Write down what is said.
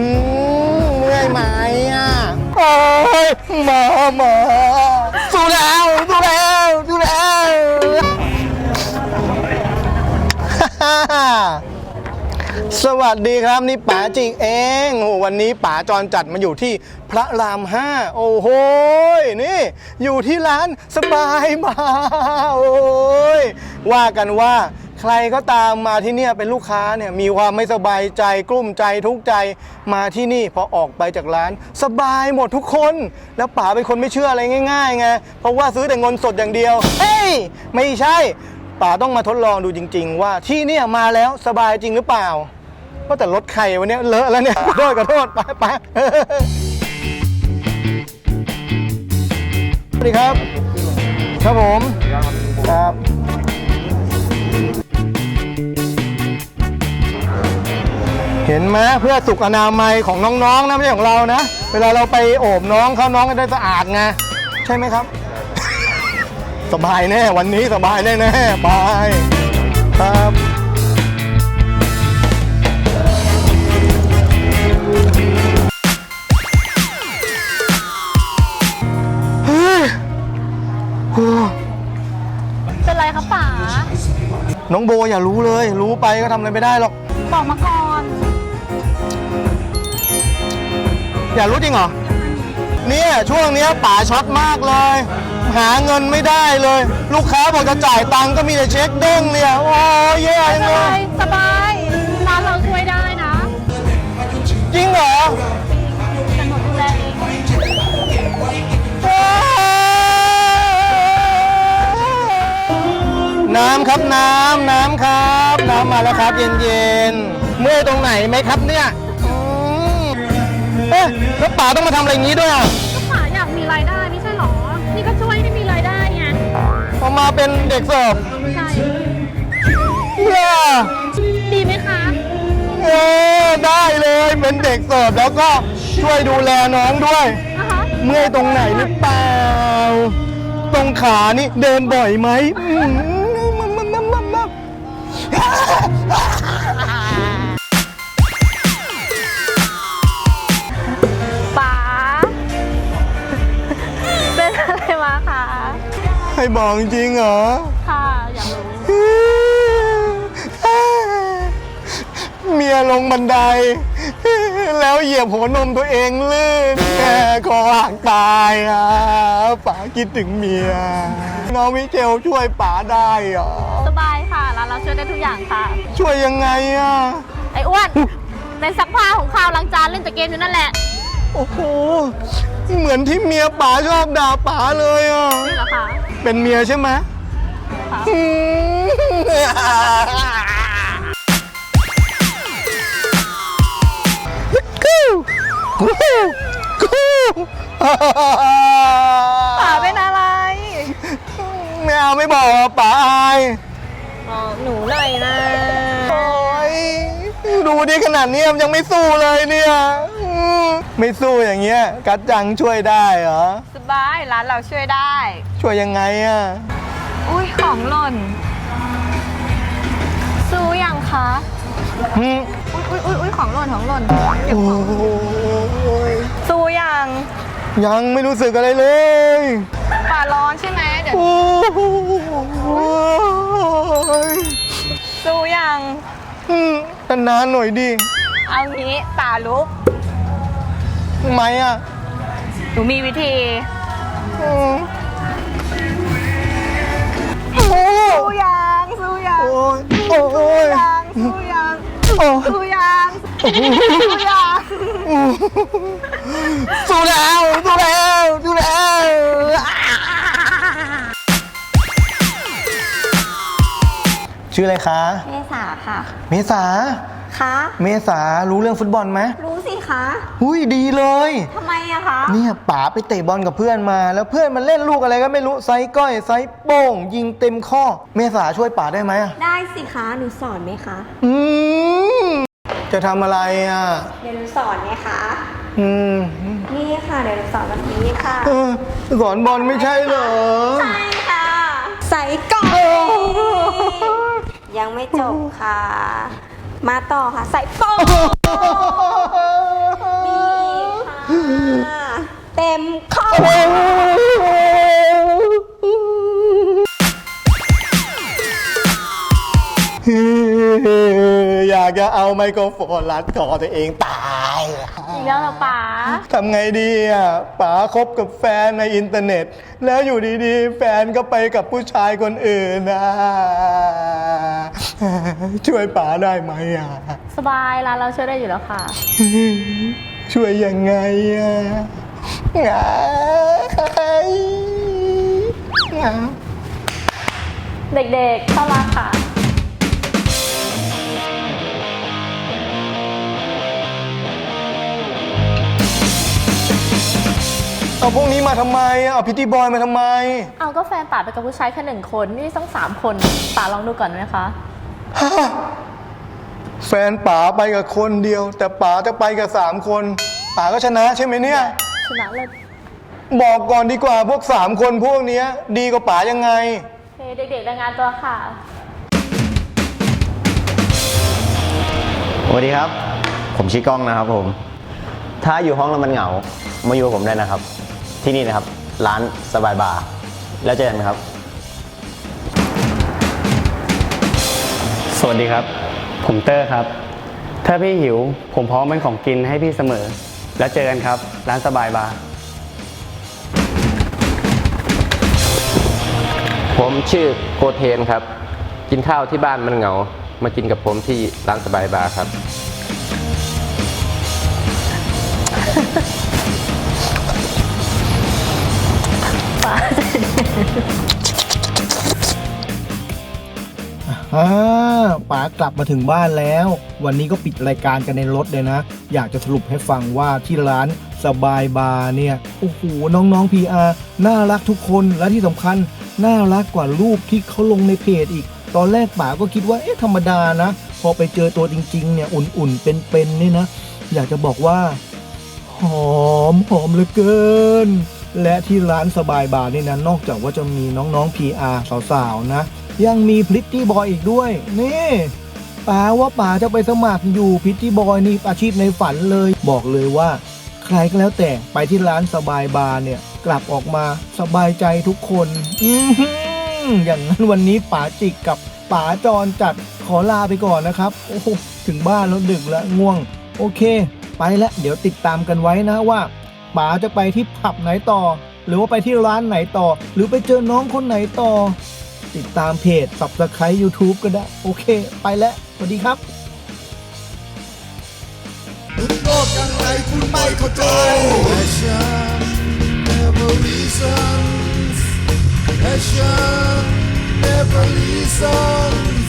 อืมเมื่อยไหมอะโอ้ยหมอหมอสู้แล้วสู้แล้วสู้แล้วสวัสดีครับนี่ป๋าจิงเองโอ้วันนี้ป๋าจรจัดมาอยู่ที่พระรามห้าโอ้โหยนี่ อยู่ที่ร้านสบายมาโอ้ยว่ากันว่า ใครก็ตามมาที่เนี่ยเป็นลูกค้าเนี่ยมีความไม่สบายใจกลุ้มใจทุกข์ใจมาที่นี่พอออกไปจากร้าน สบายหมดทุกคน แล้วป๋าเป็นคนไม่เชื่ออะไรง่ายๆไงเพราะว่าซื้อแต่เงินสดอย่างเดียว เฮ้ยไม่ใช่ป๋าต้องมาทดลองดูจริง ๆ ว่าที่เนี่ยมาแล้วสบายจริงหรือเปล่าว่าแต่รถใครวันนี้เลอะแล้วเนี่ยขอโทษขอโทษไปไปสวัสดีครับ ครับผมครับ เห็นไหมเพื่อสุขอนามัยของน้องๆนะไม่ใช่ของเรานะ เวลาเราไปโอบน้องเขาน้องก็ได้สะอาดไงใช่ไหมครับ สบายแน่วันนี้สบายแน่แน่ๆไปครับเฮ้ยโอ้เป็นไรคะป๋าน้องโบอย่ารู้เลย รู้ไปก็ทำอะไรไม่ได้หรอก บอกมาก่อน อย่ารู้จริงเหรอ เนี่ยช่วงเนี้ยป๋าช็อตมากเลย หาเงินไม่ได้เลย ลูกค้าบอกจะจ่ายตังค์ก็มีแต่เช็คเด้งเนี่ยโอ้ยแย่สจังเลบาย ยสบายร้านเราช่วยได้นะจริงเหรอแต่หนูดูแลเองน้ำครับน้ำน้ำครับ น้ำมาแล้วครับ เย็นๆเมื่อยตรงไหนไหมครับเนี่ยอืม เอ๊ะแล้วป๋าต้องมาทำอะไรอย่างนี้ด้วยอะก็ป๋าอยากมีรายได้ไม่ใช่หรอ นี่ก็ช่วยให้มีรายได้ไง พอมาเป็นเด็กเสิร์ฟใช่ เนี่ยดีไหมคะเออได้เลยเป็นเด็กเสิร์ฟแล้วก็ช่วยดูแลน้องด้วย อะฮะเมื่อยตรงไหนหรือเปล่า ตรงขานี่เดินบ่อยไหมอืมมันมันมันมันมัน ให้บอกจริงเหรอ ค่ะอยากรู้เมียลงบันได แล้วเหยียบหัวนมตัวเองลื่นแกคอหักตายอะป๋าคิดถึงเมีย น้องมิเชลช่วยป๋าได้เหรอ สบายค่ะร้านเราช่วยได้ทุกอย่างค่ะ ช่วยยังไงอะ ไอ้อ้วนในซักผ้าของข้าวล้างจานเล่นแต่เกมอยู่นั่นแหละ โอ้โห เหมือนที่เมียป๋าชอบด่าป๋าเลยอะ นี่เหรอคะเป็นเมียใช่ไหมค่ะอืมกูกูกูป๋าเป็นอะไรไม่เอาไม่บอกอะป๋าอาย อ๋อหนูหน่อยนะ โอ้ยดูดิขนาดเนี้ยมันยังไม่สู้เลยเนี่ยอืม ไม่สู้อย่างเงี้ย กัดจังช่วยได้เหรอ สบาย ร้านเราช่วยได้ ช่วยยังไงอะ อุ้ยของหล่น สู้ยังคะอืมอุ้ยอุ้ยอุ้ยของหล่นของหล่นโอ้ยสู้ยังยังไม่รู้สึกอะไรเลยป่าร้อนใช่ไหมเดี๋ยวโอ้ยสู้ยังอืมนานๆหน่อยดิ เอางี้ป่าลุก ทำไมอะหนูมีวิธีอืมโอ้สู้ยังสู้ยังโอ้ยโอ้ยยังสู้ยังโอ้ยสู้ยังสู้ยังสู้แล้วสู้แล้วสู้แล้วชื่ออะไรคะ เมษาค่ะ เมษา คะเมษารู้เรื่องฟุตบอลไหมรู้สิคะหุ้ยดีเลยทำไมอะคะเนี่ยป๋าไปเตะบอลกับเพื่อนมา แล้วเพื่อนมันเล่นลูกอะไรก็ไม่รู้ไซส์ก้อยไซส์โป้ง ยิงเต็มข้อ เมษาช่วยป๋าได้ไหมอะได้สิคะหนูสอนไหมคะอืมจะทำอะไรอะเดี๋ยวหนูสอนไหมคะอืมนี่ค่ะเดี๋ยวหนูสอนแบบนี้ค่ะเออสอนบอลไม่ใช่เหรอใช่ค่ะใส่ก่อนยังไม่จบค่ะ มาต่อค่ะ ใส่โป๊ะมีค่ะ เต็มข้อ งไมโครโฟนรัดคอตัวเองตายอีกแล้วเหรอป๋าทำไงดีอะป๋าคบกับแฟนในอินเทอร์เน็ต แล้วอยู่ดีๆ แฟนก็ไปกับผู้ชายคนอื่นนะช่วยป๋าได้ไหมอะ สบายร้านเราช่วยได้อยู่แล้วค่ะ ช่วยยังไงอะงายงาเด็กๆเข้ามาค่ะ เอาพวกนี้มาทำไมอะเอาพิตตี้บอยมาทำไม เอาก็แฟนป๋าไปกับผู้ชายแค่หนึ่งคน นี่ต้องสามคนป๋าลองดูก่อนไหมคะแฟนป๋าไปกับคนเดียว แต่ป๋าจะไปกับสามคนป๋าก็ชนะใช่ไหมเนี่ย ชนะเลยบอกก่อนดีกว่าพวกสามคนพวกเนี้ย ดีกว่าป๋ายังไงโอเคเด็กๆรายงานตัวค่ะ สวัสดีครับ ผมชื่อกล้องนะครับผม ถ้าอยู่ห้องแล้วมันเหงา มาอยู่กับผมได้นะครับ ที่นี่นะครับ ร้านสบายบาร์แล้วเจอกันครับ สวัสดีครับ ผมเตอร์ครับ ถ้าพี่หิว ผมพร้อมเป็นของกินให้พี่เสมอ แล้วเจอกันครับ ร้านสบายบาร์ผมชื่อโกเทนครับ กินข้าวที่บ้านมันเหงา มากินกับผมที่ร้านสบายบาร์ครับ อ่าป๋ากลับมาถึงบ้านแล้ว วันนี้ก็ปิดรายการกันในรถเลยนะ อยากจะสรุปให้ฟังว่าที่ร้านสบายบาร์เนี่ย โอ้โห น้องๆ PR น่ารักทุกคนและที่สำคัญ น่ารักกว่ารูปที่เขาลงในเพจอีก ตอนแรกป๋าก็คิดว่า เอ๊ะ ธรรมดานะ พอไปเจอตัวจริง ๆ เนี่ย อุ่น ๆ เป็นๆนี่นะ อยากจะบอกว่า หอมหอมเหลือเกิน และที่ร้านสบายบาร์นี่นะนอกจากว่าจะมีน้องๆ PR สาวๆนะ ยังมีพริตตี้บอยอีกด้วย นี่ป๋าว่าป๋าจะไปสมัครอยู่พริตตี้บอยนี่อาชีพในฝันเลย บอกเลยว่า ใครก็แล้วแต่ไปที่ร้านสบายบาร์เนี่ย กลับออกมาสบายใจทุกคนอืออย่างนั้นวันนี้ป๋าจิกกับป๋าจรจัดขอลาไปก่อนนะครับโอ้ถึงบ้านแล้วดึกแล้วง่วง โอเค ไปแล้วเดี๋ยวติดตามกันไว้นะว่า ป๋าจะไปที่ผับไหนต่อ หรือว่าไปที่ร้านไหนต่อ หรือไปเจอน้องคนไหนต่อ ติดตามเพจ subscribe YouTube ก็ได้ โอเค ไปแล้ว สวัสดีครับโลกยังไงคุณไม่เข้าใจ Passion never reasons Passion never reasons